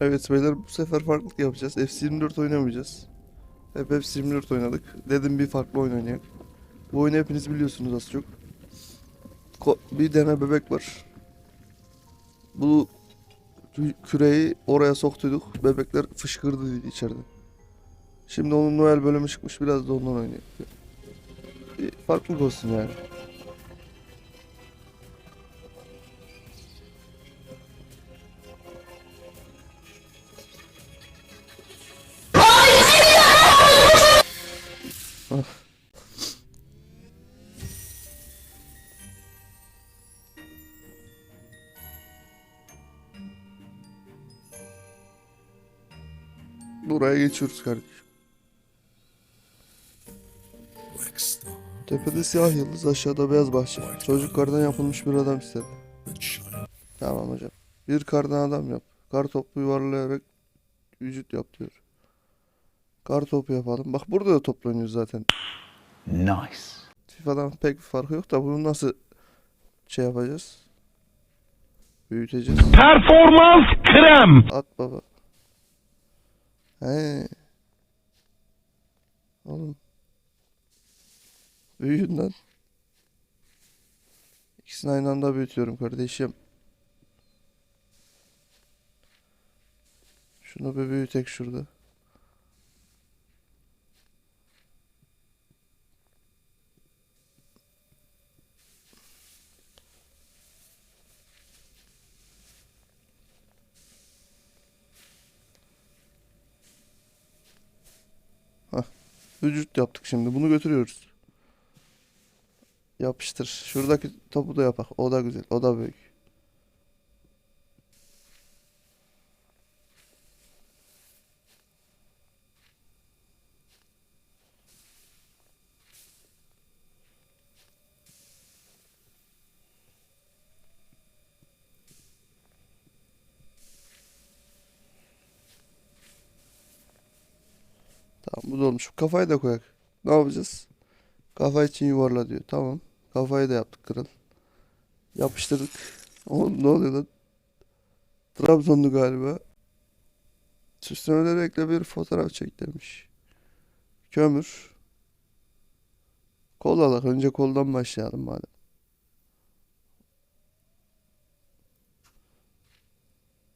Evet beyler bu sefer farklılık yapacağız. FC24 oynamayacağız. Hep FC24 oynadık. Dedim bir farklı oyun oynayalım. Bu oyunu hepiniz biliyorsunuz az çok. Ko- bir tane bebek var. Bu kü- küreyi oraya soktuyduk. Bebekler fışkırdı içeride. Şimdi onun Noel bölümü çıkmış. Biraz da ondan oynayalım. Bir farklılık olsun yani. Buraya geçiyoruz kardeşim. Tepede siyah yıldız, aşağıda beyaz bahçe. Çocuk kardan yapılmış bir adam istedi. Tamam hocam. Bir kardan adam yap. Kar topu yuvarlayarak vücut yap diyor. Kar topu yapalım. Bak burada da toplanıyoruz zaten. Nice. FIFA'dan pek bir farkı yok da bunu nasıl şey yapacağız? Büyüteceğiz. Performans krem. At baba. He. Oğlum. Büyüyün lan. İkisini aynı anda büyütüyorum kardeşim. Şunu bir büyütek şurada. Vücut yaptık şimdi. Bunu götürüyoruz. Yapıştır. Şuradaki topu da yapak. O da güzel. O da büyük. Tamam bu da olmuş. Kafayı da koyak. Ne yapacağız? Kafa için yuvarla diyor. Tamam. Kafayı da yaptık kırıl. Yapıştırdık. Oğlum ne oluyor lan? Trabzonlu galiba. Süslemeleri ekle bir fotoğraf çek demiş. Kömür. Kol alak. Önce koldan başlayalım madem.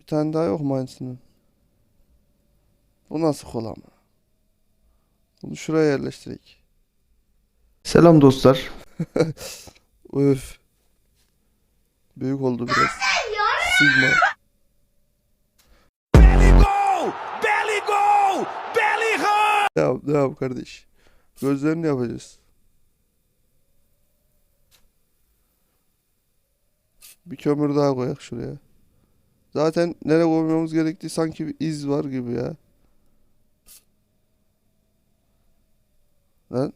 Bir tane daha yok mu aynısının? Bu nasıl kol ama? Bunu şuraya yerleştirek. Selam dostlar. Öf. Büyük oldu biraz. Sigma. Belly go! Belly go! Belly go! Devam, devam kardeş. Gözlerini yapacağız. Bir kömür daha koyak şuraya. Zaten nereye koymamız gerektiği sanki bir iz var gibi ya. Lan.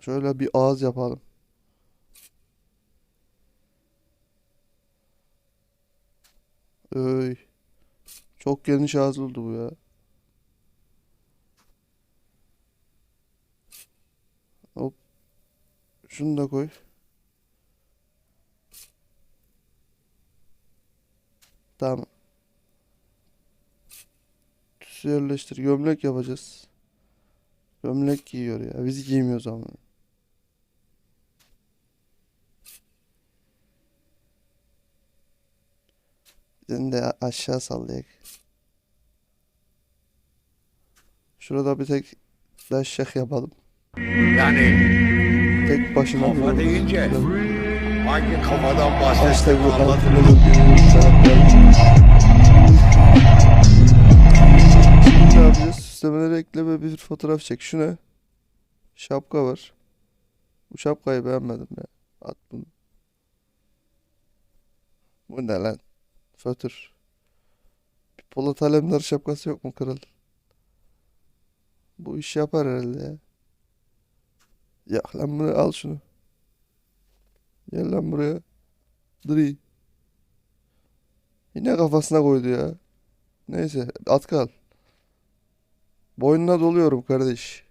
Şöyle bir ağız yapalım. Öy. Çok geniş ağız oldu bu ya. Hop. Şunu da koy. Tamam. Tüsü yerleştir. Gömlek yapacağız. Gömlek giyiyor ya. Biz giymiyoruz ama. Bizim de aşağı sallayak. Şurada bir tek daşşak yapalım. Yani Tek başına kafa deyince hangi kafadan bahsettiğimi bu Süslemeleri ekle ve bir fotoğraf çek. Şu ne? Şapka var. Bu şapkayı beğenmedim ya. At bunu. Bu ne lan? Fötür. Bir Polat Alemdar şapkası yok mu kral? Bu iş yapar herhalde ya. Ya lan bunu al şunu. Gel lan buraya. Dri. Yine kafasına koydu ya. Neyse at kal. Boynuna doluyorum kardeş.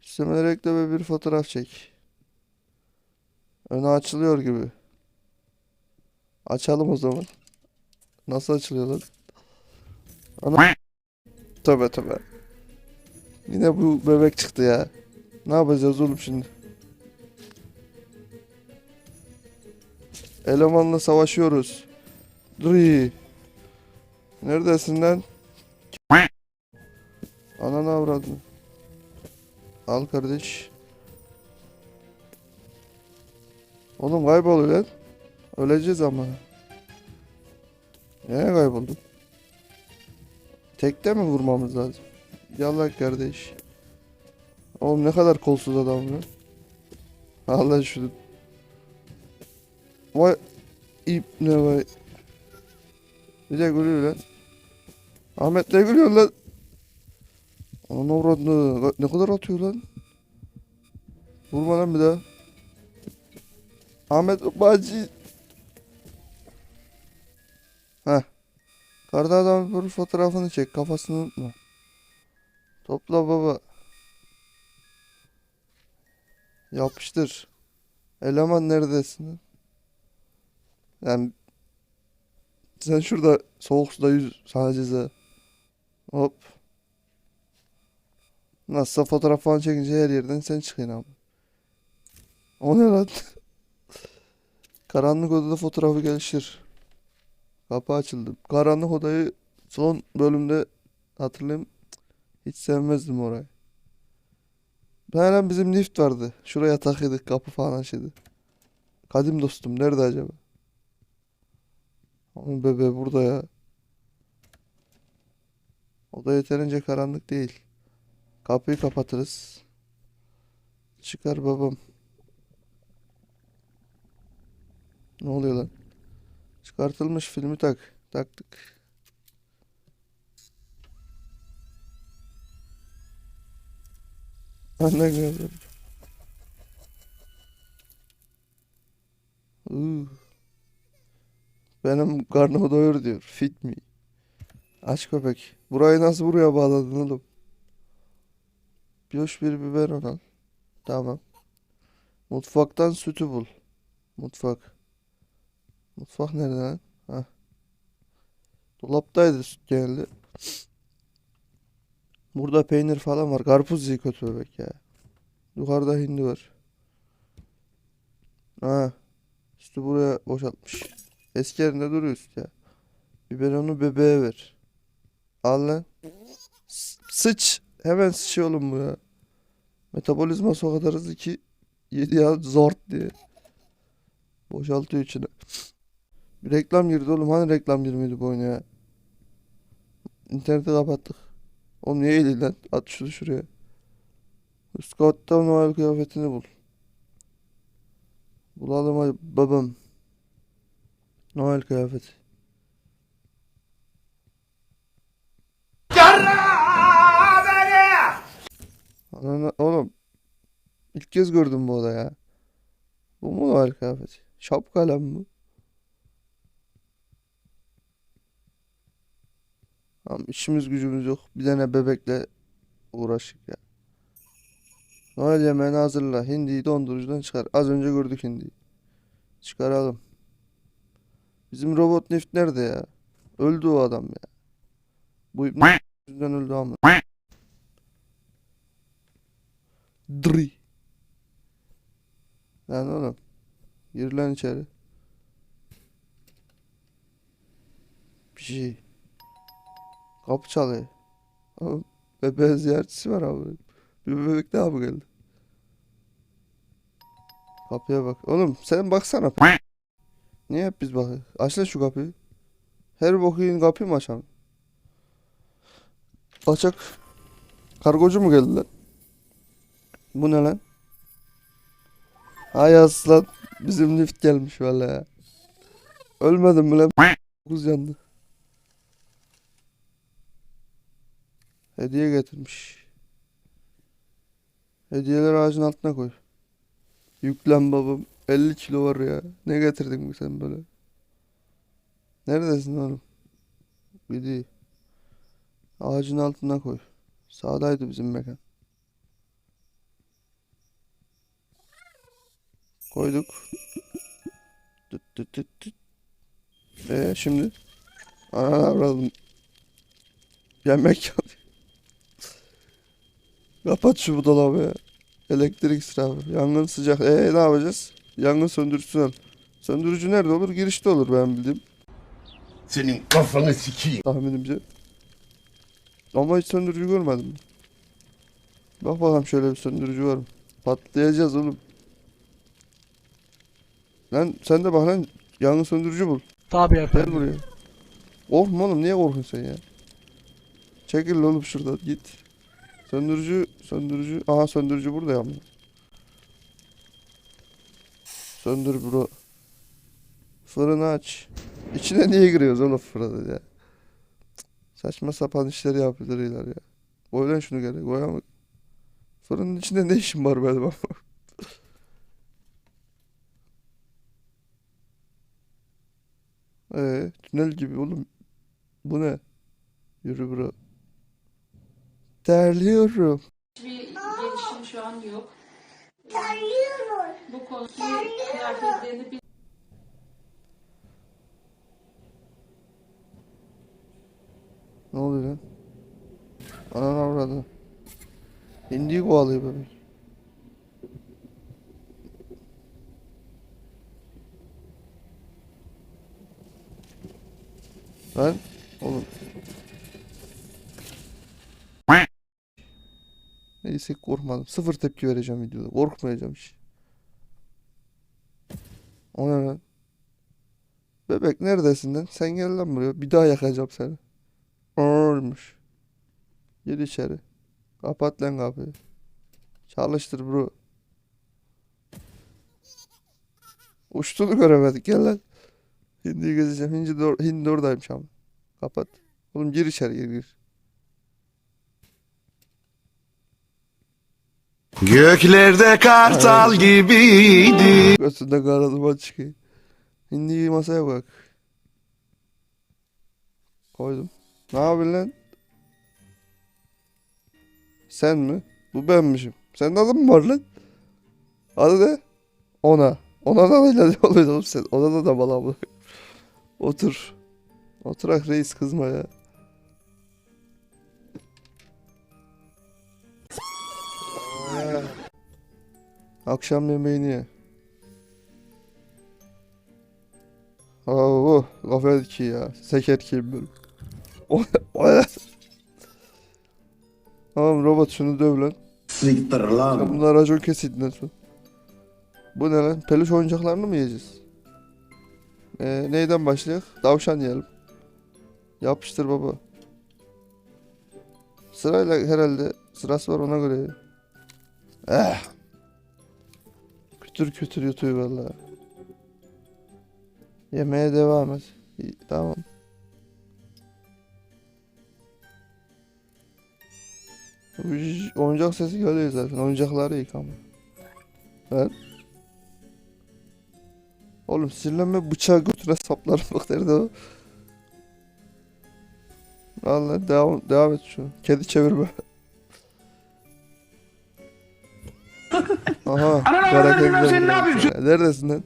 Süslemeleri ekle bir fotoğraf çek. Önü açılıyor gibi. Açalım o zaman. Nasıl açılıyor lan? Ana. Tövbe tövbe. Yine bu bebek çıktı ya. Ne yapacağız oğlum şimdi? Elemanla savaşıyoruz. Dri. Neredesin lan? Ananı avradını. Al kardeş. Oğlum kayboluyor lan. Öleceğiz ama. Nereye kayboldun? Tekte mi vurmamız lazım? Yallah kardeş. Oğlum ne kadar kolsuz adam ya. Allah şunu. Vay ip ne vay. Bir de gülüyor lan. Ahmet ne gülüyor lan? Ana avradını. Ne kadar atıyor lan? Vurma lan bir daha. Ahmet Bacı. Heh. Karda adamın bir fotoğrafını çek. Kafasını unutma. Topla baba. Yapıştır. Eleman neredesin? Yani sen şurada soğuk suda yüz sana ceza. Hop. Nasılsa fotoğraf falan çekince her yerden sen çıkıyorsun abi. O ne lan? Karanlık odada fotoğrafı geliştir. Kapı açıldı. Karanlık odayı son bölümde hatırlayayım. Hiç sevmezdim orayı. Hemen bizim lift vardı. Şuraya takıyorduk kapı falan açıyorduk. Kadim dostum nerede acaba? Onun bebe burada ya. Oda yeterince karanlık değil. Kapıyı kapatırız. Çıkar babam. Ne oluyor lan? Çıkartılmış filmi tak. Taktık. Anne. Uuu. Benim karnımı doyur diyor. Fit mi? Aç köpek. Burayı nasıl buraya bağladın oğlum? Bir hoş bir biberon al. Tamam. Mutfaktan sütü bul. Mutfak. Mutfak nerede lan? Hah. Dolaptaydı süt geldi. Burada peynir falan var. Karpuz iyi kötü bebek ya. Yukarıda hindi var. Ha. Sütü buraya boşaltmış. Eski yerinde duruyor süt ya. Biberonu bebeğe ver. Al lan. S- sıç. Hemen sıçıyor oğlum bu ya. Metabolizması o kadar hızlı ki yedi ya zort diye. Boşaltıyor içine. Bir reklam girdi oğlum. Hani reklam girmedi bu oyuna ya? İnterneti kapattık. Oğlum niye eğildi lan? At şunu şuraya. Üst katta Noel kıyafetini bul. Bulalım hadi babam. Noel kıyafeti. Oğlum. İlk kez gördüm bu oda ya. Bu mu Noel kıyafeti? Şapka lan bu. Tamam işimiz gücümüz yok. Bir tane bebekle uğraşık ya. Noel yemeğini hazırla. Hindiyi dondurucudan çıkar. Az önce gördük hindiyi. Çıkaralım. Bizim robot Nift nerede ya? Öldü o adam ya. Bu ibne yüzünden öldü ama. Dri. Lan oğlum. Gir lan içeri. Bir şey. Kapı çalıyor. Ama bebeğin ziyaretçisi var abi. Bir bebek daha mı geldi? Kapıya bak. Oğlum sen baksana. Niye hep biz bakıyoruz? Aç lan şu kapıyı. Her bokuyun kapıyı mı açalım? Açak. Kargocu mu geldi lan? Bu ne lan? Ay aslan. Bizim lift gelmiş valla ya. Ölmedim mi lan? Kuz yandı. Hediye getirmiş. Hediyeleri ağacın altına koy. Yüklen babam. 50 kilo var ya. Ne getirdin mi sen böyle? Neredesin oğlum? Gidi. Ağacın altına koy. Sağdaydı bizim mekan. Koyduk. Tüt tüt tüt tüt. Ee, şimdi Ana avradım. Yemek yanıyor. Kapat şu bu dolabı ya. Elektrik israfı. Yangın sıcak. Ee ne yapacağız? Yangın söndürücüsü al. Söndürücü nerede olur? Girişte olur ben bildiğim. Senin kafanı sikeyim. Tahminimce. Ama hiç söndürücü görmedim. Bak bakalım şöyle bir söndürücü var mı? Patlayacağız oğlum. Lan sen de bak lan yangın söndürücü bul. Tabii Gel efendim. buraya. Korkma oğlum niye korkuyorsun sen ya? Çekil oğlum şuradan git. Söndürücü, söndürücü. Aha söndürücü burada ya. Söndür bro. Fırını aç. İçine niye giriyoruz oğlum fırını ya? Saçma sapan işleri yapıyorlar ya. Koy lan şunu geri. Koy ama. Fırının içinde ne işin var benim ama? Ee, tünel gibi oğlum. Bu ne? Yürü bro. Terliyorum. bir gelişim şu an yok. Terliyorum. Bu konuyu kıyafetlerini bir Ne oluyor lan? Ananı avradı. Hindiyi kovalıyor bebek. Lan oğlum. Neyse korkmadım. Sıfır tepki vereceğim videoda. Korkmayacağım hiç. O ne? Bebek neredesin lan? Sen gel lan buraya. Bir daha yakacağım seni. Ölmüş. Gir içeri. Kapat lan kapıyı. Çalıştır bro. Uçtuğunu göremedik. Gel lan. Hindi'yi gezeceğim. Hindi, or- Hindi oradaymış ama. Kapat. Oğlum gir içeri gir gir. Göklerde kartal gibiydi. Götünde kara duman çıkıyor. Hindiyi masaya koy. Koydum. Ne yapıyorsun lan? Sen mi? Bu benmişim. Senin adın mı var lan? Adı ne? Ona. Ona da öyle oluyor oğlum sen? Ona da da bak. Otur. Oturak reis kızma ya. Akşam yemeğini ye. Oo, laf ki ya. O, o ne? Tamam robot şunu döv lan. Siktir lan. bunlar racon kesinden sonra. Bu ne lan? Peluş oyuncaklarını mı yiyeceğiz? Ee, neyden başlayalım? Tavşan yiyelim. Yapıştır baba. Sırayla herhalde sırası var ona göre. Eh. Kütür kütür yutuyor vallahi. Yemeğe devam et. Tamam. Oyuncak sesi geliyor zaten. Oyuncakları yıkama. Ben. Oğlum sinirlenme bıçağı götüne saplarım bak nerede o. Vallahi devam, devam et şunu. Kedi çevirme. Aha. kara kediler geldi. Neredesin lan?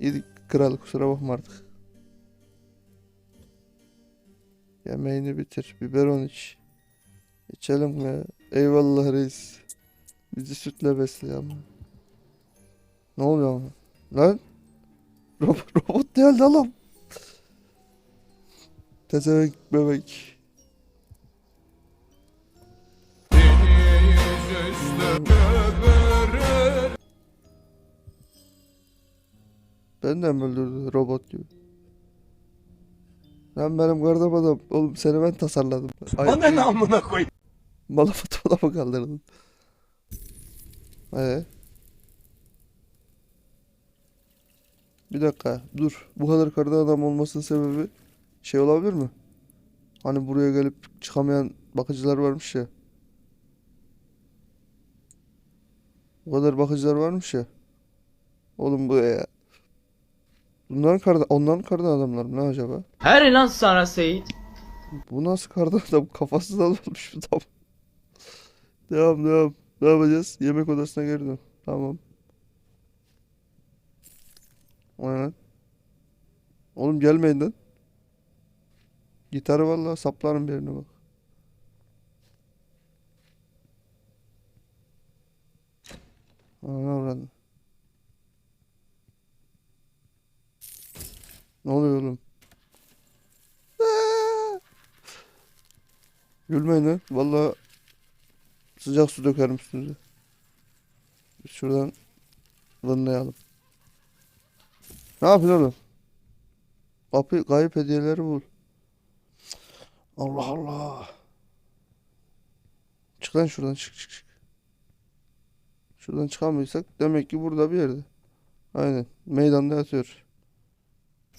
Yedik kral kusura bakma artık. Yemeğini bitir. Biberon iç. İçelim ya. Eyvallah reis. Bizi sütle besle ama. Ne oluyor ama? Lan? Robot, robot geldi oğlum. Tezevenk bebek. Benden mi öldürdü robot gibi? Lan benim kardeşim adam. Oğlum seni ben tasarladım. Ay, Bana ne amına koy. Malafat'a mı kaldırdın? Ee? Bir dakika dur. Bu kadar kardan adam olmasının sebebi şey olabilir mi? Hani buraya gelip çıkamayan bakıcılar varmış ya. Bu kadar bakıcılar varmış ya. Oğlum bu ya. Bunların kardan, onların kardan adamlar mı ne acaba? Her inan sana Seyit. Bu nasıl kardan adam? Kafası da olmuş bu tam. Devam devam. Ne yapacağız? Yemek odasına geri dön. Tamam. Lan? Oğlum gelmeyin lan. Gitarı vallahi saplarım birine bak. Ana avradım. Ne oluyor oğlum? Aa! Gülmeyin lan. Vallahi sıcak su dökerim üstünüze. Şuradan vınlayalım. Ne yapıyorsun oğlum? Kapı kayıp hediyeleri bul. Allah Allah. Çık lan şuradan çık çık çık. Şuradan çıkamıyorsak demek ki burada bir yerde. Aynen. Meydanda yatıyor.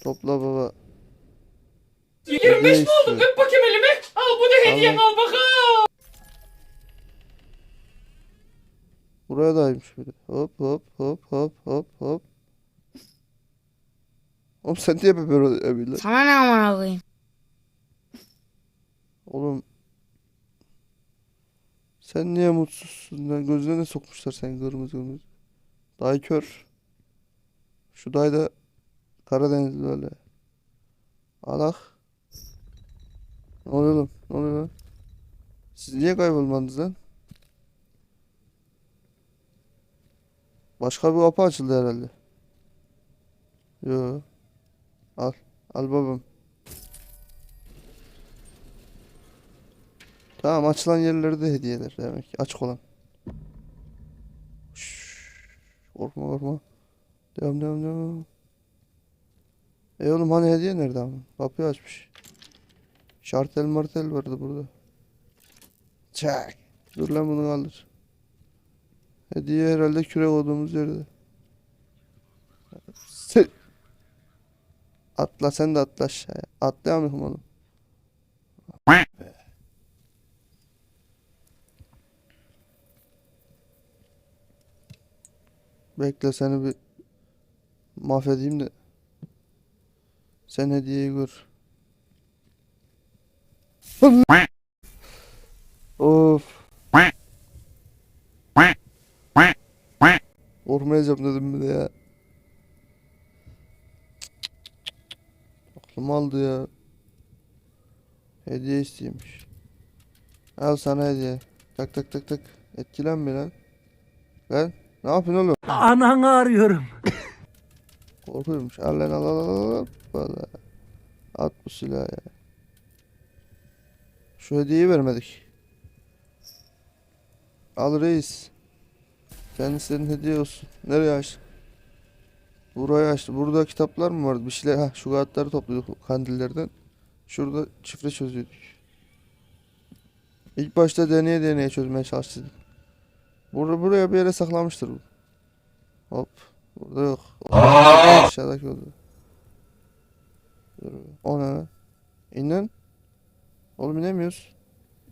Topla baba. 25 mi istiyor? oldu? Öp bakayım elimi. Al bu da hediyen Al. al bakalım. Buraya daymış biri. Hop hop hop hop hop hop. Oğlum sen niye böyle eviyle? Sana ne amına koyayım? Oğlum sen niye mutsuzsun lan? Gözüne ne sokmuşlar sen kırmızı kırmızı. Dayı kör. Şu dayı da Karadenizli böyle. Alak. Ne oluyor oğlum? Ne oluyor lan? Siz niye kaybolmadınız lan? Başka bir kapı açıldı herhalde. Yo. Al. Al babam. Tamam açılan yerlerde de hediyeler demek. Açık olan. Şşş, korkma korkma. Devam devam devam. E oğlum hani hediye nerede ama? Kapıyı açmış. Şartel martel vardı burada. Çak. Dur lan bunu kaldır. Hediye herhalde küre koyduğumuz yerde. Atla sen de atla aşağıya. Atlayamıyorum oğlum. Bekle seni bir mahvedeyim de. Sen hediyeyi gör. of. Korkmayacağım dedim bir de ya. Aklım aldı ya. Hediye isteymiş. Al sana hediye. Tak tak tak tak. Etkilenme lan. Lan ne yapıyorsun oğlum? Ananı arıyorum. Korkuyormuş. Al lan al al al al. Valla. At bu silahı ya. Şu hediyeyi vermedik. Al reis. Kendi senin hediye olsun. Nereye açtın? Burayı açtı. Burada kitaplar mı vardı? Bir şeyler. Ha şu kağıtları topluyorduk kandillerden. Şurada şifre çözüyorduk. İlk başta deneye deneye çözmeye çalıştık. Burada buraya bir yere saklamıştır bu. Hop. Burada yok. Aşağıdaki oldu. Dur. O ne lan? İn lan. Oğlum inemiyoruz.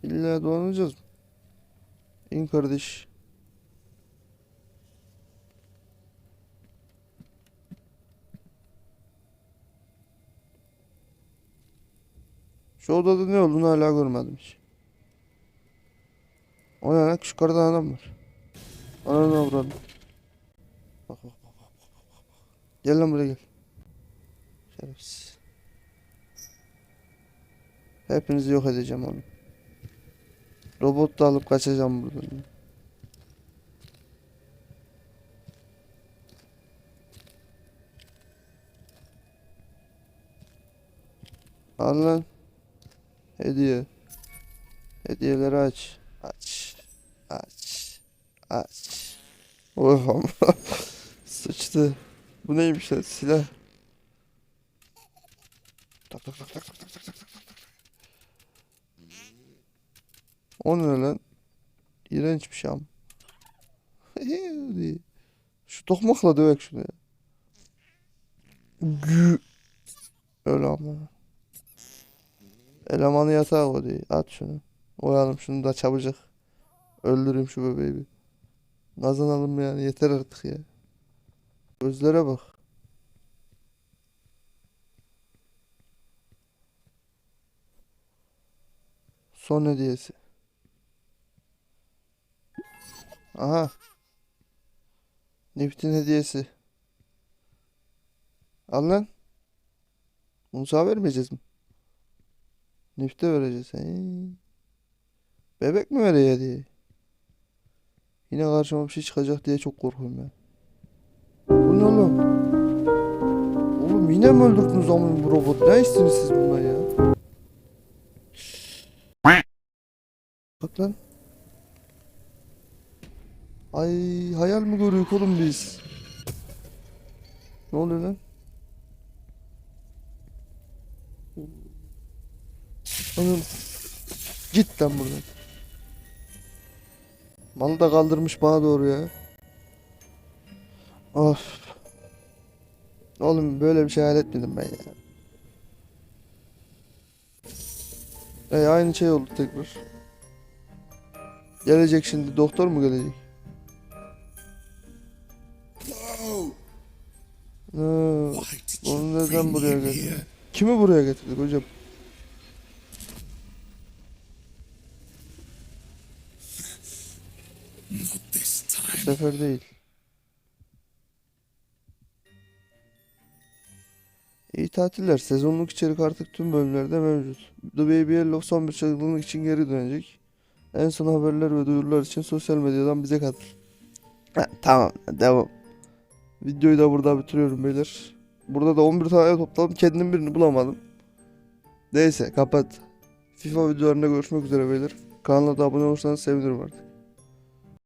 İlla dolanacağız? İn kardeş. Şu odada ne olduğunu hala görmedim hiç. O ne lan? Şu karada adam var. Ananı avradım. Bak bak bak bak bak bak. bak. Gel lan buraya gel. Şerefsiz. Hepinizi yok edeceğim oğlum. Robot da alıp kaçacağım buradan. Al lan. Hediye. Hediyeleri. Aç. Aç. Oh Sıçtı. Bu neymiş lan silah. Tak tak tak tak tak tak tak tak tak tak. O ne lan? İğrenç bir şey ama. Şu tokmakla dövek şunu ya. Gü. Öyle ama. Elemanı yatağa koy. At şunu. Oyalım şunu da çabucak. Öldüreyim şu bebeği bir. Kazanalım yani yeter artık ya. Gözlere bak. Son hediyesi. Aha. Niftin hediyesi. Al lan. Bunu vermeyeceğiz mi? Nifte vereceğiz. He. Bebek mi veriyor diye. Yine karşıma bir şey çıkacak diye çok korkuyorum ya. Bu ne oğlum? Oğlum yine mi öldürdünüz amına bu robot? Ne istiniz siz bundan ya? Bak lan. Ay hayal mi görüyoruz oğlum biz? Ne oluyor lan? Oğlum git lan buradan. Malı da kaldırmış bana doğru ya. Of. Oğlum böyle bir şey hayal etmedim ben ya. E aynı şey oldu tekrar. Gelecek şimdi doktor mu gelecek? No. Onu neden buraya getirdin? Kimi buraya getirdik hocam? Sefer değil. İyi tatiller. Sezonluk içerik artık tüm bölümlerde mevcut. The Baby Yellow son bir çılgınlık için geri dönecek. En son haberler ve duyurular için sosyal medyadan bize katıl. Ha, tamam devam. Videoyu da burada bitiriyorum beyler. Burada da 11 tane topladım. Kendim birini bulamadım. Neyse kapat. FIFA videolarında görüşmek üzere beyler. Kanala da abone olursanız sevinirim artık.